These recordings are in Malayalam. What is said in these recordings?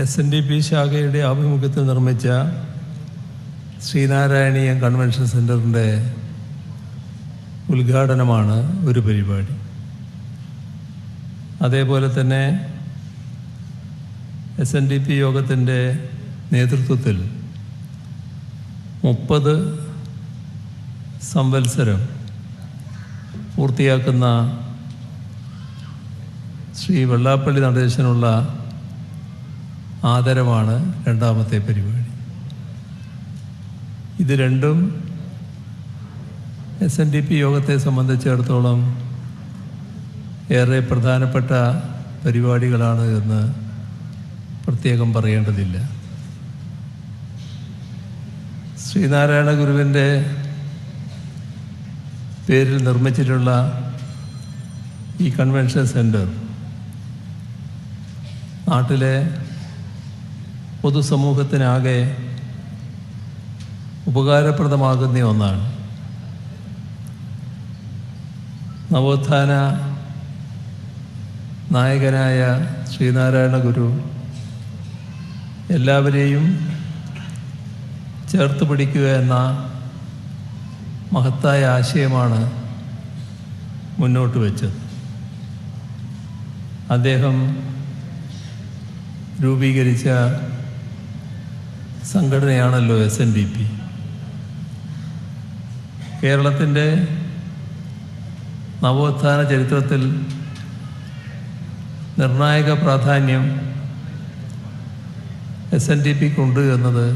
എസ് എൻ ഡി പി ശാഖയുടെ ആഭിമുഖ്യത്തിൽ നിർമ്മിച്ച ശ്രീനാരായണീയ കൺവെൻഷൻ സെന്ററിന്റെ ഉദ്ഘാടനമാണ് ഒരു പരിപാടി. അതേപോലെ തന്നെ എസ് എൻ ഡി പി യോഗത്തിന്റെ നേതൃത്വത്തിൽ മുപ്പത് സംവത്സരം പൂർത്തിയാക്കുന്ന ശ്രീ വെള്ളാപ്പള്ളി നടേശനുള്ള ആദരമാണ് രണ്ടാമത്തെ പരിപാടി. ഇത് രണ്ടും എസ് എൻ ഡി പി യോഗത്തെ സംബന്ധിച്ചിടത്തോളം ഏറെ പ്രധാനപ്പെട്ട പരിപാടികളാണ് എന്ന് പ്രത്യേകം പറയേണ്ടതില്ല. ശ്രീനാരായണ ഗുരുവിന്റെ പേരിൽ നിർമ്മിച്ചിട്ടുള്ള ഈ കൺവെൻഷൻ സെന്റർ നാട്ടിലെ പൊതുസമൂഹത്തിനാകെ ഉപകാരപ്രദമാകുന്ന ഒന്നാണ്. നവോത്ഥാന നായകനായ ശ്രീനാരായണ ഗുരു എല്ലാവരെയും ചേർത്ത് പിടിക്കുക എന്ന മഹത്തായ ആശയമാണ് മുന്നോട്ട് വെച്ചത്. അദ്ദേഹം രൂപീകരിച്ച സംഘടനയാണല്ലോ എസ് എൻ ഡി പി കേരളത്തിന്റെ നവോത്ഥാന ചരിത്രത്തിൽ നിർണായക പ്രാധാന്യം എസ് എൻ ഡി പിക്കുണ്ട് എന്നത്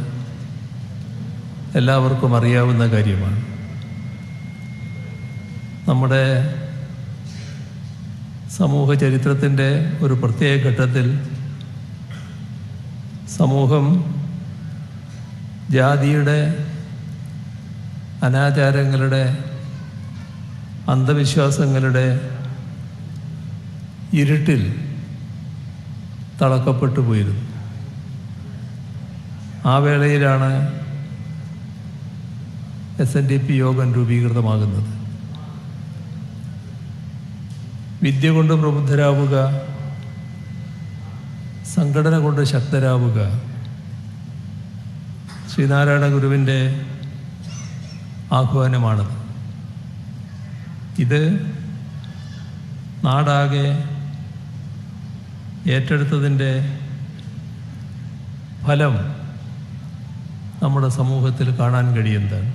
എല്ലാവർക്കും അറിയാവുന്ന കാര്യമാണ്. നമ്മുടെ സമൂഹ ചരിത്രത്തിന്റെ ഒരു പ്രത്യേക ഘട്ടത്തിൽ സമൂഹം ജാതിയുടെ അനാചാരങ്ങളുടെ അന്ധവിശ്വാസങ്ങളുടെ ഇരുട്ടിൽ തളക്കപ്പെട്ടു പോയിരുന്നു. ആ വേളയിലാണ് എസ് എൻ ഡി പി യോഗം രൂപീകൃതമാകുന്നത്. വിദ്യ കൊണ്ട് പ്രബുദ്ധരാവുക സംഘടന കൊണ്ട് ശക്തരാവുക ശ്രീനാരായണ ഗുരുവിന്റെ ആഹ്വാനമാണത്. ഇത് നാടാകെ ഏറ്റെടുത്തതിന്റെ ഫലം നമ്മുടെ സമൂഹത്തിൽ കാണാൻ കഴിയുന്നത്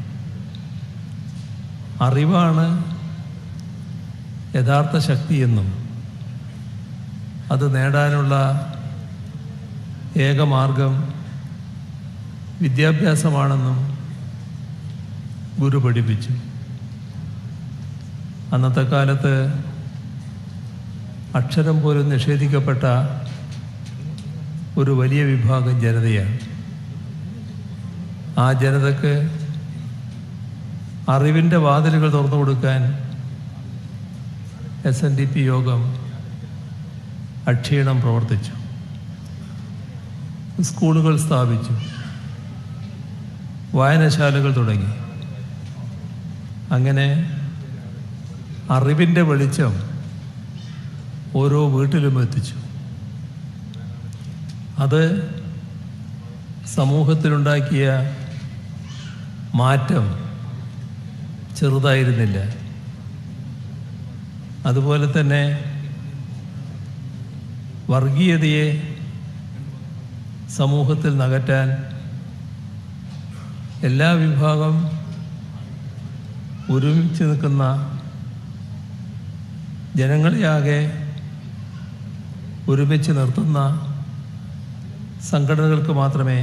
അറിവാണ് യഥാർത്ഥ ശക്തിയെന്നും അത് നേടാനുള്ള ഏകമാർഗം വിദ്യാഭ്യാസമാണെന്നും ഗുരു പഠിപ്പിച്ചു. അന്നത്തെ കാലത്ത് അക്ഷരം പോലും നിഷേധിക്കപ്പെട്ട ഒരു വലിയ വിഭാഗം ജനതയാണ്. ആ ജനതക്ക് അറിവിന്റെ വാതിലുകൾ തുറന്നു കൊടുക്കാൻ എസ് എൻ ഡി പി യോഗം അക്ഷീണം പ്രവർത്തിച്ചു. സ്കൂളുകൾ സ്ഥാപിച്ചു. വായനശാലകൾ തുടങ്ങി. അങ്ങനെ അറിവിന്റെ വെളിച്ചം ഓരോ വീട്ടിലും എത്തിച്ചു. അത് സമൂഹത്തിലുണ്ടാക്കിയ മാറ്റം ചെറുതായിരുന്നില്ല. അതുപോലെ തന്നെ വർഗീയതയെ സമൂഹത്തിൽ നകറ്റാൻ എല്ലാ വിഭാഗം ഒരുമിച്ച് നിൽക്കുന്ന ജനങ്ങളെയാകെ ഒരുമിച്ച് നിർത്തുന്ന സംഘടനകൾക്ക് മാത്രമേ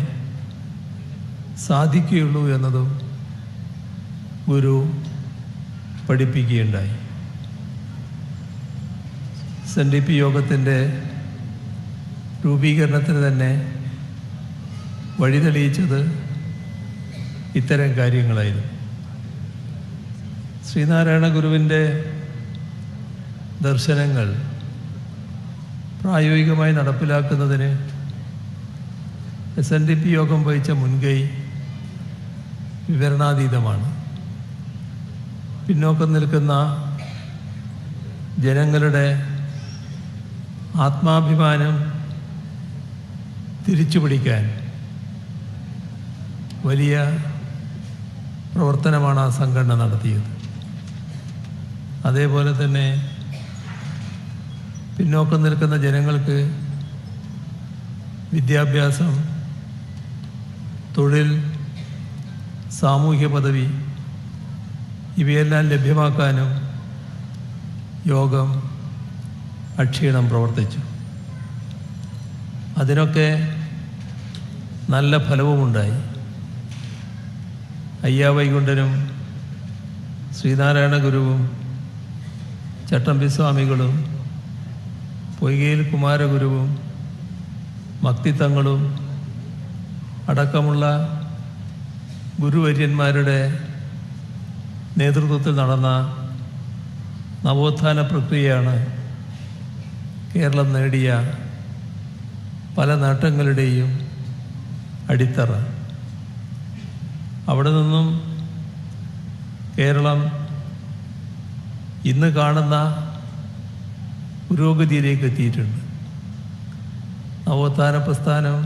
സാധിക്കുകയുള്ളൂ എന്നതും ഗുരു പഠിപ്പിക്കുകയുണ്ടായി. എൻ ഡി പി യോഗത്തിന്റെ രൂപീകരണത്തിന് തന്നെ വഴി തെളിയിച്ചത് ഇത്തരം കാര്യങ്ങളായിരുന്നു. ശ്രീനാരായണ ഗുരുവിന്റെ ദർശനങ്ങൾ പ്രായോഗികമായി നടപ്പിലാക്കുന്നതിന് എസ് എൻ ഡി പി യോഗം വഹിച്ച മുൻകൈ വിവരണാതീതമാണ്. പിന്നോക്കം നിൽക്കുന്ന ജനങ്ങളുടെ ആത്മാഭിമാനം തിരിച്ചുപിടിക്കാൻ വലിയ പ്രവർത്തനമാണ് ആ സംഘടന നടത്തിയത്. അതേപോലെ തന്നെ പിന്നോക്കം നിൽക്കുന്ന ജനങ്ങൾക്ക് വിദ്യാഭ്യാസം തൊഴിൽ സാമൂഹ്യ പദവി ഇവയെല്ലാം ലഭ്യമാക്കാനും യോഗം അക്ഷീണം പ്രവർത്തിച്ചു. അതിനൊക്കെ നല്ല ഫലവുമുണ്ടായി. അയ്യാ വൈകുണ്ഠനും ശ്രീനാരായണ ഗുരുവും ചട്ടമ്പി സ്വാമികളും പൊയ്കയിൽ കുമാരഗുരുവും മക്തിത്തങ്ങളും അടക്കമുള്ള ഗുരുവര്യന്മാരുടെ നേതൃത്വത്തിൽ നടന്ന നവോത്ഥാന പ്രക്രിയയാണ് കേരളം നേടിയ പല നേട്ടങ്ങളുടെയും അടിത്തറ. അവിടെ നിന്നും കേരളം ഇന്ന് കാണുന്ന പുരോഗതിയിലേക്ക് എത്തിയിട്ടുണ്ട്. നവോത്ഥാന പ്രസ്ഥാനം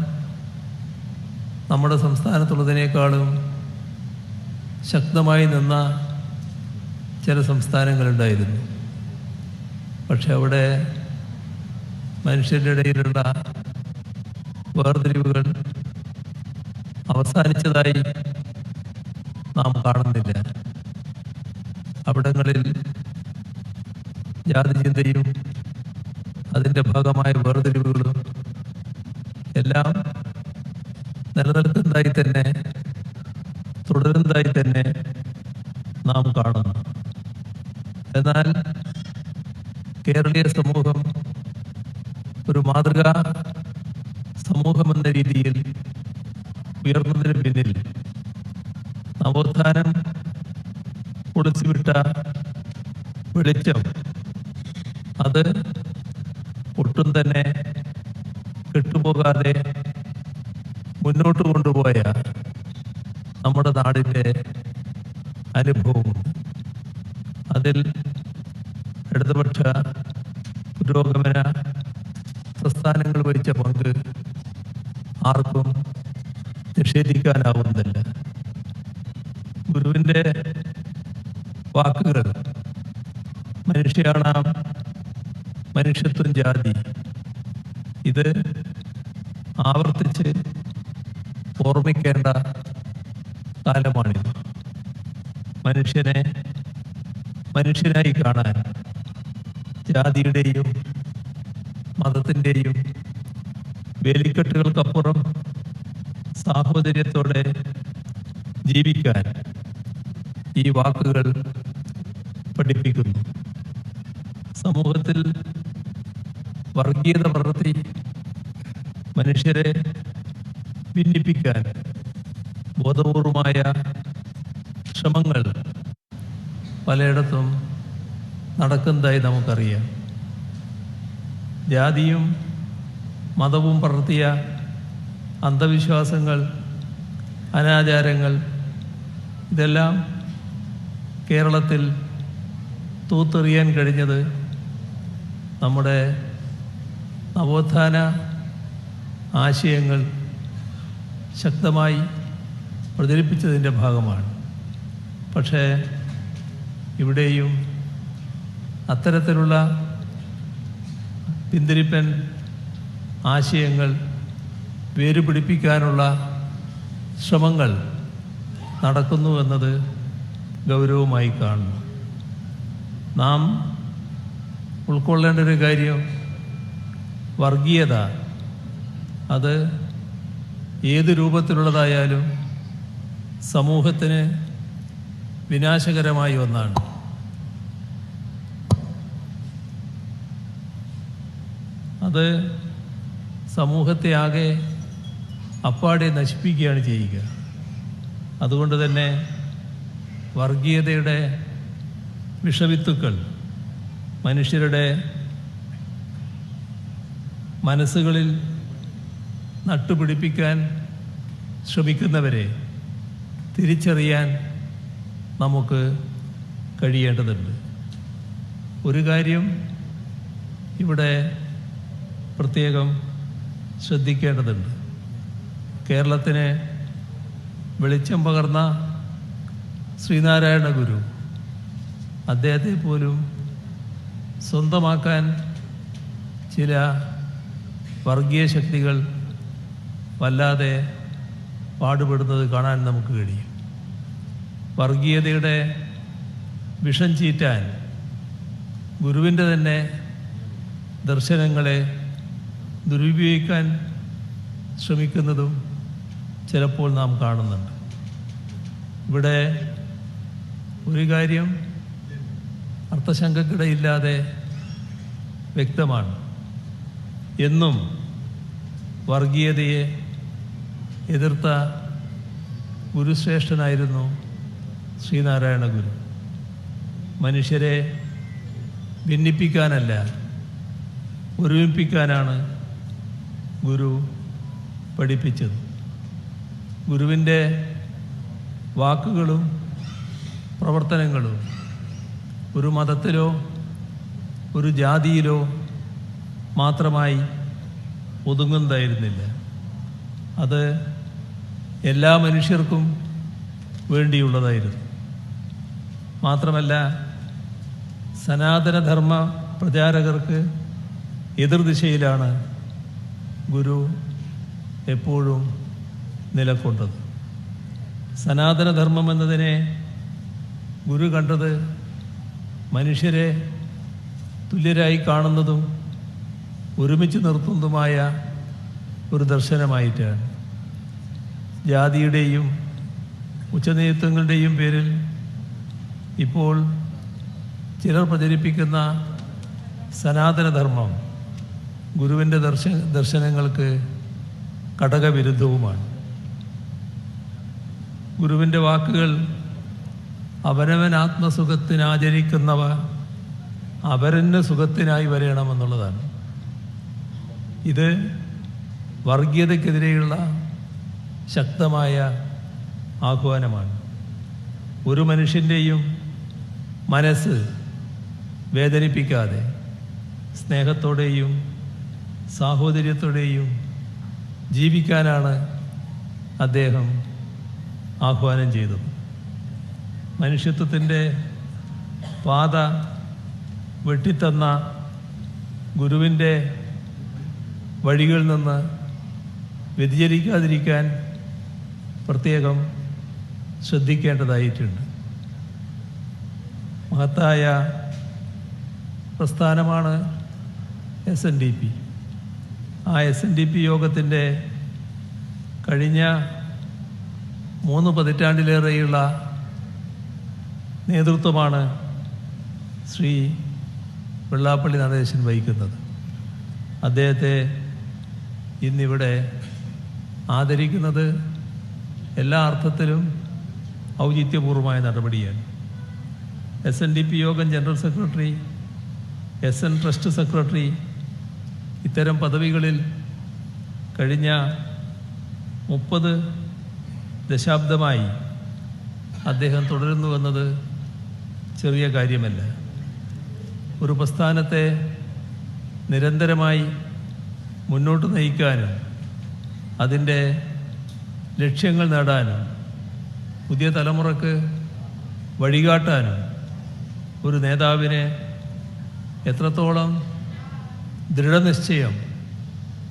നമ്മുടെ സംസ്ഥാനത്തുള്ളതിനേക്കാളും ശക്തമായി നിന്ന ചില സംസ്ഥാനങ്ങളുണ്ടായിരുന്നു. പക്ഷെ അവിടെ മനുഷ്യരുടെ ഇടയിലുള്ള വേർതിരിവുകൾ അവസാനിച്ചതായി നാം കാണുന്നില്ല. അവിടങ്ങളിൽ ജാതിചിന്തയും അതിന്റെ ഭാഗമായ വേർതിരിവുകളും എല്ലാം നിലനിൽക്കുന്നതായി തന്നെ തുടരുന്നതായി തന്നെ നാം കാണുന്നു. എന്നാൽ കേരളീയ സമൂഹം ഒരു മാതൃകാ സമൂഹമെന്ന രീതിയിൽ ഉയർന്നതിന് പിന്നിൽ നവോത്ഥാനം പൊളിച്ചുവിട്ട വെളിച്ചം. അത് ഒട്ടും തന്നെ കെട്ടുപോകാതെ മുന്നോട്ട് കൊണ്ടുപോയ നമ്മുടെ നാടിന്റെ അനുഭവമുണ്ട്. അതിൽ ഇടതുപക്ഷ പുരോഗമന പ്രസ്ഥാനങ്ങൾ വഹിച്ച പങ്ക് ആർക്കും നിഷേധിക്കാനാവുന്നില്ല. ഗുരുവിന്റെ വാക്കുകൾ മനുഷ്യാണാം മനുഷ്യത്വം ജാതി. ഇത് ആവർത്തിച്ച് ഓർമ്മിക്കേണ്ട കാലമാണിത്. മനുഷ്യനെ മനുഷ്യനായി കാണാൻ ജാതിയുടെയും മതത്തിന്റെയും വേലിക്കെട്ടുകൾക്കപ്പുറം സാഹോദര്യത്തോടെ ജീവിക്കാൻ ഈ വാക്കുകൾ പഠിപ്പിക്കുന്നു. സമൂഹത്തിൽ വർഗീയത വളർത്തി മനുഷ്യരെ ഭിന്നിപ്പിക്കാൻ ബോധപൂർവമായ ശ്രമങ്ങൾ പലയിടത്തും നടക്കുന്നതായി നമുക്കറിയാം. ജാതിയും മതവും പടർത്തിയ അന്ധവിശ്വാസങ്ങൾ അനാചാരങ്ങൾ ഇതെല്ലാം കേരളത്തിൽ തൂത്തെറിയാൻ കഴിഞ്ഞത് നമ്മുടെ നവോത്ഥാന ആശയങ്ങൾ ശക്തമായി പ്രചരിപ്പിച്ചതിന്റെ ഭാഗമാണ്. പക്ഷേ ഇവിടെയും അത്തരത്തിലുള്ള പിന്തിരിപ്പൻ ആശയങ്ങൾ വേരുപിടിപ്പിക്കാനുള്ള ശ്രമങ്ങൾ നടക്കുന്നു എന്നത് ഗൗരവമായി കാണുന്നു. നാം ഉൾക്കൊള്ളേണ്ട ഒരു കാര്യം വർഗീയത. അത് ഏത് രൂപത്തിലുള്ളതായാലും സമൂഹത്തിന് വിനാശകരമായ ഒന്നാണ്. അത് സമൂഹത്തെ ആകെ അപ്പാടെ നശിപ്പിക്കുകയാണ് ചെയ്യുക. അതുകൊണ്ട് തന്നെ വർഗീയതയുടെ വിഷവിത്തുക്കൾ മനുഷ്യരുടെ മനസ്സുകളിൽ നട്ടുപിടിപ്പിക്കാൻ ശ്രമിക്കുന്നവരെ തിരിച്ചറിയാൻ നമുക്ക് കഴിയേണ്ടതുണ്ട്. ഒരു കാര്യം ഇവിടെ പ്രത്യേകം ശ്രദ്ധിക്കേണ്ടതുണ്ട്. കേരളത്തിന് വെളിച്ചം പകർന്ന ശ്രീനാരായണ ഗുരു. അദ്ദേഹത്തെ പോലും സ്വന്തമാക്കാൻ ചില വർഗീയ ശക്തികൾ വല്ലാതെ പാടുപെടുന്നത് കാണാൻ നമുക്ക് കഴിയും. വർഗീയതയുടെ വിഷം ചീറ്റാൻ ഗുരുവിന്റെ തന്നെ ദർശനങ്ങളെ ദുരുപയോഗിക്കാൻ ശ്രമിക്കുന്നതും ചിലപ്പോൾ നാം കാണുന്നുണ്ട്. ഇവിടെ ഒരു കാര്യം അർത്ഥശങ്കക്കിടയില്ലാതെ വ്യക്തമാണ്. എന്നും വർഗീയതയെ എതിർത്ത ഗുരുശ്രേഷ്ഠനായിരുന്നു ശ്രീനാരായണ ഗുരു. മനുഷ്യരെ ഭിന്നിപ്പിക്കാനല്ല ഒരുമിപ്പിക്കാനാണ് ഗുരു പഠിപ്പിച്ചത്. ഗുരുവിന്റെ വാക്കുകളും പ്രവർത്തനങ്ങളും ഒരു മതത്തിലോ ഒരു ജാതിയിലോ മാത്രമായി ഒതുങ്ങുന്നതായിരുന്നില്ല. അത് എല്ലാ മനുഷ്യർക്കും വേണ്ടിയുള്ളതായിരുന്നു. മാത്രമല്ല സനാതനധർമ്മ പ്രചാരകർക്ക് എതിർദിശയിലാണ് ഗുരു എപ്പോഴും നിലകൊണ്ടത്. സനാതനധർമ്മം എന്നതിനെ ഗുരു കണ്ടത് മനുഷ്യരെ തുല്യരായി കാണുന്നതും ഒരുമിച്ച് നിർത്തുന്നതുമായ ഒരു ദർശനമായിട്ടാണ്. ജാതിയുടെയും ഉച്ചനേതൃത്വങ്ങളുടെയും പേരിൽ ഇപ്പോൾ ചിലർ പ്രചരിപ്പിക്കുന്ന സനാതനധർമ്മം ഗുരുവിന്റെ ദർശ ദർശനങ്ങൾക്ക് ഘടകവിരുദ്ധവുമാണ് ഗുരുവിന്റെ വാക്കുകൾ അവനവൻ ആത്മസുഖത്തിനാചരിക്കുന്നവ അവരന് സുഖത്തിനായി വരയണമെന്നുള്ളതാണ്. ഇത് വർഗീയതയ്ക്കെതിരെയുള്ള ശക്തമായ ആഹ്വാനമാണ്. ഒരു മനുഷ്യന്റെയും മനസ്സ് വേദനിപ്പിക്കാതെ സ്നേഹത്തോടെയും സാഹോദര്യത്തോടെയും ജീവിക്കാനാണ് അദ്ദേഹം ആഹ്വാനം ചെയ്തത്. മനുഷ്യത്വത്തിന്റെ പാത വെട്ടിത്തന്ന ഗുരുവിന്റെ വഴികളിൽ നിന്ന് വ്യതിചരിക്കാതിരിക്കാൻ പ്രത്യേകം ശ്രദ്ധിക്കേണ്ടതായിട്ടുണ്ട്. മഹത്തായ പ്രസ്ഥാനമാണ് എസ് എൻ ഡി പി ആ എസ് എൻ ഡി പി യോഗത്തിന്റെ കഴിഞ്ഞ മൂന്ന് പതിറ്റാണ്ടിലേറെയുള്ള നേതൃത്വമാണ് ശ്രീ വെള്ളാപ്പള്ളി നടേശൻ വഹിക്കുന്നത്. അദ്ദേഹത്തെ ഇന്നിവിടെ ആദരിക്കുന്നത് എല്ലാ അർത്ഥത്തിലും ഔചിത്യപൂർവമായ നടപടിയാണ്. S N D P Yogam general secretary S N trust secretary ഇത്തരം പദവികളിൽ കഴിഞ്ഞ മുപ്പത് ദശാബ്ദമായി അദ്ദേഹം തുടരുന്നു എന്നത് ചെറിയ കാര്യമല്ല. ഒരു പ്രസ്ഥാനത്തെ നിരന്തരമായി മുന്നോട്ട് നയിക്കാനും അതിന്റെ ലക്ഷ്യങ്ങൾ നേടാനും പുതിയ തലമുറയ്ക്ക് വഴികാട്ടാനും ഒരു നേതാവിനെ എത്രത്തോളം ദൃഢനിശ്ചയം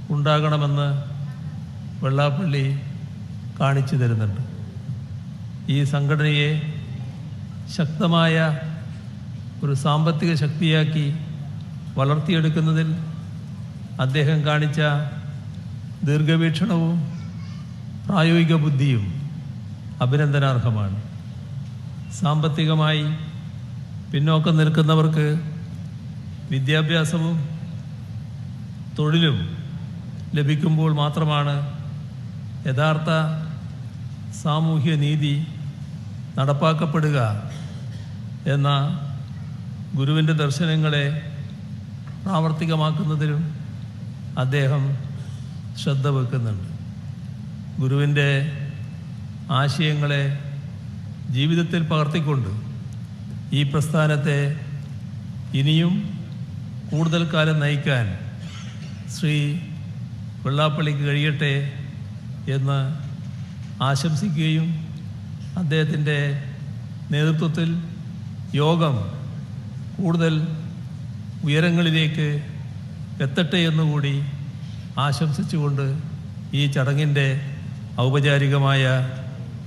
ഉണ്ടാകണമെന്ന് വെള്ളാപ്പള്ളി കാണിച്ചു തരുന്നുണ്ട്. ഈ സംഘടനയെ ശക്തമായ ഒരു സാമ്പത്തിക ശക്തിയാക്കി വളർത്തിയെടുക്കുന്നതിൽ അദ്ദേഹം കാണിച്ച ദീർഘവീക്ഷണവും പ്രായോഗിക ബുദ്ധിയും അഭിനന്ദനാർഹമാണ്. സാമ്പത്തികമായി പിന്നോക്കം നിൽക്കുന്നവർക്ക് വിദ്യാഭ്യാസവും തൊഴിലും ലഭിക്കുമ്പോൾ മാത്രമാണ് യഥാർത്ഥ സാമൂഹ്യ നീതി നടപ്പാക്കപ്പെടുക എന്ന ഗുരുവിന്റെ ദർശനങ്ങളെ പ്രാവർത്തികമാക്കുന്നതിലും അദ്ദേഹം ശ്രദ്ധ വെക്കുന്നുണ്ട്. ഗുരുവിന്റെ ആശയങ്ങളെ ജീവിതത്തിൽ പകർത്തിക്കൊണ്ട് ഈ പ്രസ്ഥാനത്തെ ഇനിയും കൂടുതൽ കാലം നയിക്കാൻ ശ്രീ വെള്ളാപ്പള്ളിക്ക് കഴിയട്ടെ എന്ന് ആശംസിക്കുകയും അദ്ദേഹത്തിന്റെ നേതൃത്വത്തിൽ യോഗം കൂടുതൽ ഉയരങ്ങളിലേക്ക് എത്തട്ടെ എന്നുകൂടി ആശംസിച്ചുകൊണ്ട് ഈ ചടങ്ങിന്റെ ഔപചാരികമായ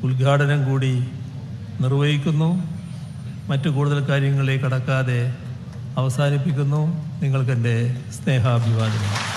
ഉദ്ഘാടനം കൂടി നിർവഹിക്കുന്നു. മറ്റു കൂടുതൽ കാര്യങ്ങളിലേക്ക് കടക്കാതെ അവസാനിപ്പിക്കുന്നു. നിങ്ങൾക്കെന്റെ സ്നേഹാഭിവാദനം